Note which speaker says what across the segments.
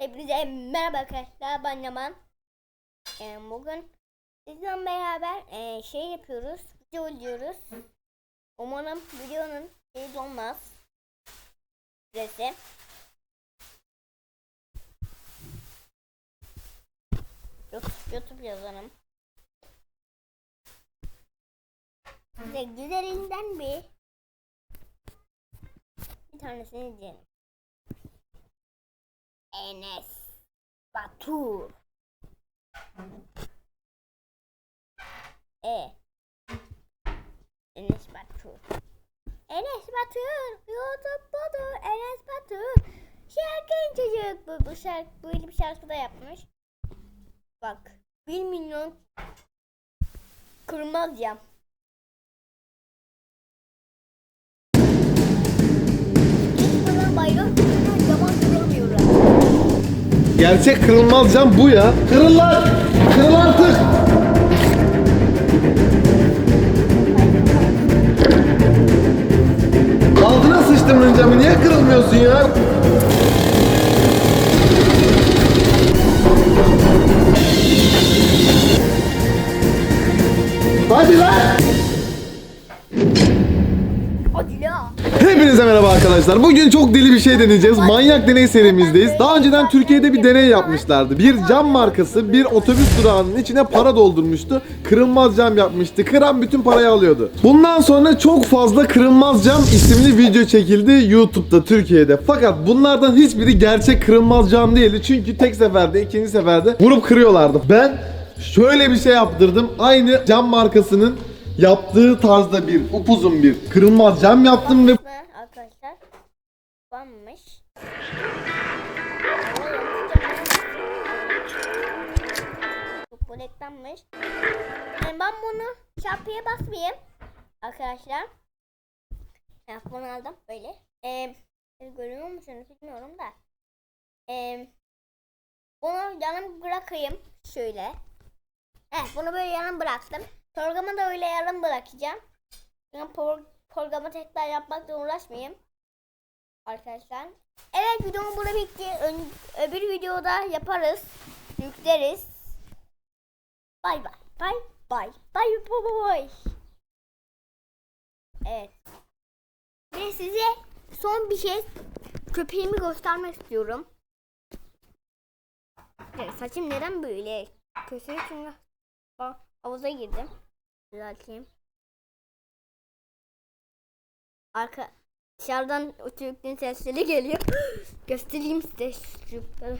Speaker 1: Hepinize merhaba arkadaşlar ben Yaman. Ee, bugün sizle beraber e, şey yapıyoruz. Video diyoruz. Umarım videonun şey olmaz. Süresi. YouTube, YouTube yazarım. Size güzelinden bir bir tanesini diyelim. Enes Batur. E. Enes Batur. Enes Batur. YouTube budur. Enes Batur. Şarkı çocuk. Bu, bu şarkı böyle bir şarkı da yapmış. Bak. 1 milyon kırmaz cam.
Speaker 2: Gerçek kırılmaz cam bu ya. Kırıl lan! Kırıl artık! Altına sıçtım camı niye kırılmıyorsun ya? Hepinize merhaba arkadaşlar. Bugün çok deli bir şey deneyeceğiz. Manyak deney serimizdeyiz. Daha önceden Türkiye'de bir deney yapmışlardı. Bir cam markası bir otobüs durağının içine para doldurmuştu. Kırılmaz cam yapmıştı. Kıran bütün parayı alıyordu. Bundan sonra çok fazla kırılmaz cam isimli video çekildi YouTube'da Türkiye'de. Fakat bunlardan hiçbiri gerçek kırılmaz cam değildi. Çünkü tek seferde, ikinci seferde vurup kırıyorlardı. Ben şöyle bir şey yaptırdım. Aynı cam markasının yaptığı tarzda bir upuzun bir kırılmaz cam yaptım ve
Speaker 1: arkadaşlar banmış. Bu reklammış. Yani ben bunu çarpıya basmayayım. Arkadaşlar. Telefonu aldım böyle. Ee, görüyor musunuz bilmiyorum da. Ee, bunu yanım bırakayım. Şöyle. Heh, bunu böyle yanım bıraktım. Programı da öyle yarım bırakacağım. Ben programı tekrar yapmakla uğraşmayayım. Arkadaşlar. Evet videom burada bitti. Ön- öbür videoda yaparız. Yükleriz. Bay. Bay bay. Bay bay bay. Evet. Ve size son bir şey köpeğimi göstermek istiyorum. Evet, saçım neden böyle? Köşeye çünkü Bak, havuza girdim. Düzelteyim. Arka dışarıdan o çocukların sesleri geliyor. Göstereyim size çocukları.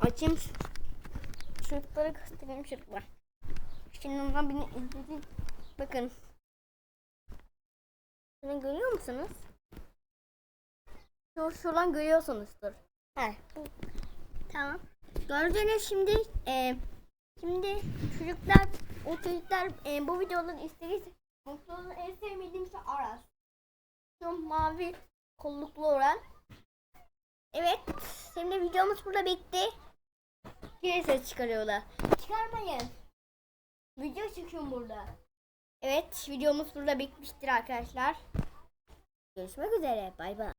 Speaker 1: Açayım şu çocukları göstereyim çocuklar. Şimdi onlar beni izledi. Bakın. Bunu görüyor musunuz? Şu şuradan görüyorsunuzdur. He, bu tamam. Gördüğünüz şimdi e, şimdi çocuklar o çocuklar e, bu videoları istediyse Mutlu'nun en sevmediğim şey Aras. Şu mavi kolluklu olan. Evet. Şimdi videomuz burada bitti. Yine ses çıkarıyorlar. Çıkarmayın. Video çekiyorum burada. Evet videomuz burada bitmiştir arkadaşlar. Görüşmek üzere. Bay bay.